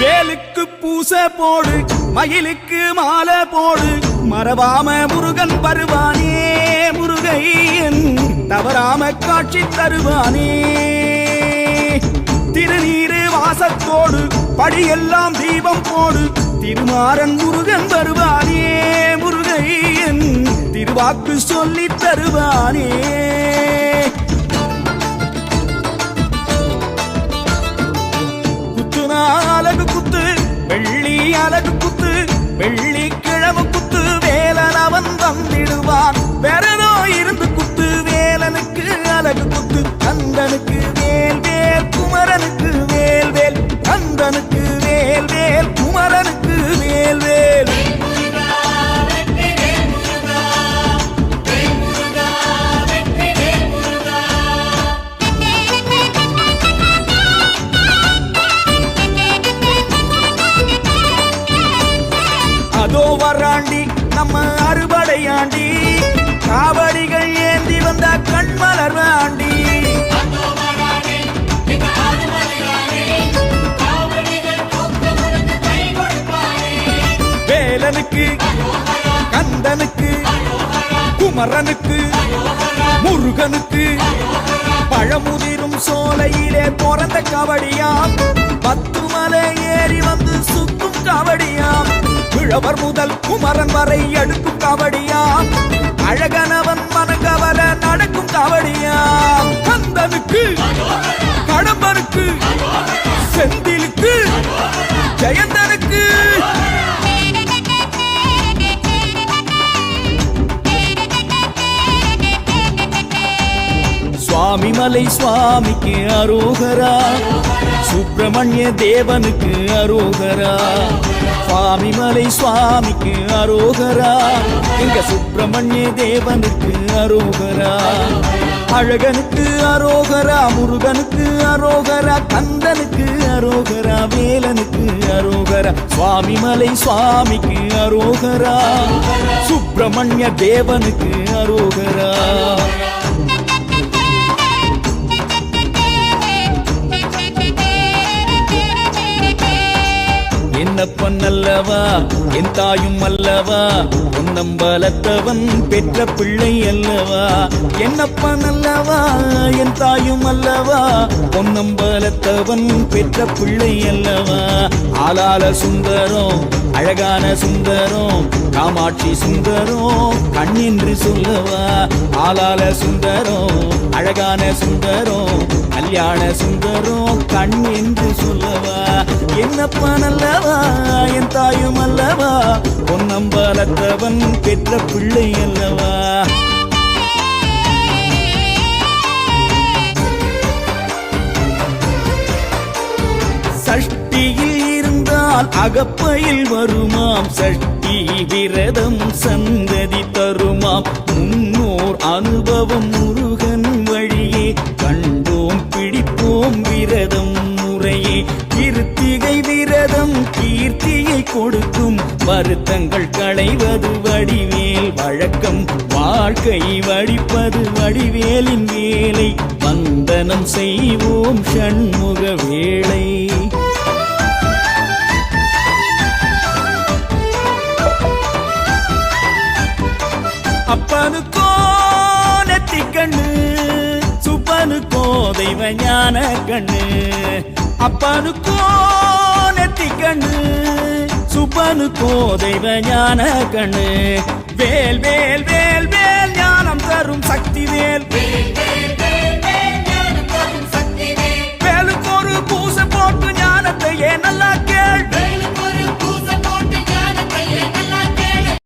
வேலுக்கு பூச போடு மயிலுக்கு மாலை போடு. மறவாம முருகன் வருவானே முருகையன் தவறாம காட்சி தருவானே. திருநீரு வாசத்தோடு படியெல்லாம் தீபம் போடு. திருமாறன் முருகன் வருவானே முருகையன் திருவாக்கு சொல்லி தருவானே. வெள்ளிக்கிழமை குத்து வேலன் அவன் வந்திடுவான் வேறதோ இருந்து குத்து வேலனுக்கு அழகு குத்து கந்தனுக்கு அறுபடையாண்டி காவடிகள் ஏந்தி வந்த கண்மலர் வாண்டி. வேலனுக்கு கந்தனுக்கு குமரனுக்கு முருகனுக்கு பழமுதிரும் சோலையிலே பிறந்த கபடியாம். பத்து கிழவர் முதல் குமரன் வரை எடுக்கும் காவடியா? அழகனவன் மனங்கவல நடக்கும் காவடியா? கந்தனுக்கு கடம்பனுக்கு செந்திலுக்கு ஜெயந்தனுக்கு. சுவாமி மலை சுவாமிக்கு அரோகரா. சுப்பிரமணிய தேவனுக்கு அரோகரா. சுவாமி மலை சுவாமிக்கு அரோகரா. எங்க சுப்பிரமணிய தேவனுக்கு அரோகரா. அழகனுக்கு அரோகரா முருகனுக்கு அரோகரா கந்தனுக்கு அரோகரா வேலனுக்கு அரோகரா. சுவாமி மலை சுவாமிக்கு அரோகரா. சுப்பிரமணிய தேவனுக்கு அரோகரா. என்னப்பன் அல்லவா? என் தாயும் அல்லவா? பொன்னம்பலத்தவன் பெற்ற பிள்ளை அல்லவா? என்னப்பன் அல்லவா? என் தாயும் அல்லவா? பொன்னம்பலத்தவன் பெற்ற பிள்ளை அல்லவா? ஆளால சுந்தரம் அழகான சுந்தரம் காமாட்சி சுந்தரம் கண்ணென்று சொல்லவா? ஆளால சுந்தரம் அழகான சுந்தரம் கல்யாண சுந்தரம் கண் என்று சொல்லவா? என்னப்பா நல்லவா? என் தாயும் அல்லவா? பொன்னம்பலத்தவன் பெற்ற பிள்ளை அல்லவா? சஷ்டியில் இருந்தால் அகப்பையில் வருமாம். சஷ்டி விரதம் சந்ததி தருமாம். முன்னோர் அனுபவம் உருவ கொடுக்கும் வருத்தங்கள் களைவது வடிவேல். வழக்கம் வாழ்க்கை வடிப்பது வடிவேலின் வேலை. வந்தனம் செய்வோம் ஷண்முக வேளை. அப்பனுக்கோ நெத்தி கண்ணு சுப்பனுக்கோ தெய்வ ஞான கண்ணு. அப்பனுக்கோ நெத்தி கண்ணு சுப்பனுக்கோ தெய்வ ஞான கண்ணு. வேல் வேல் வேல் வேல் ஞானம் தரும் சக்தி வேல்.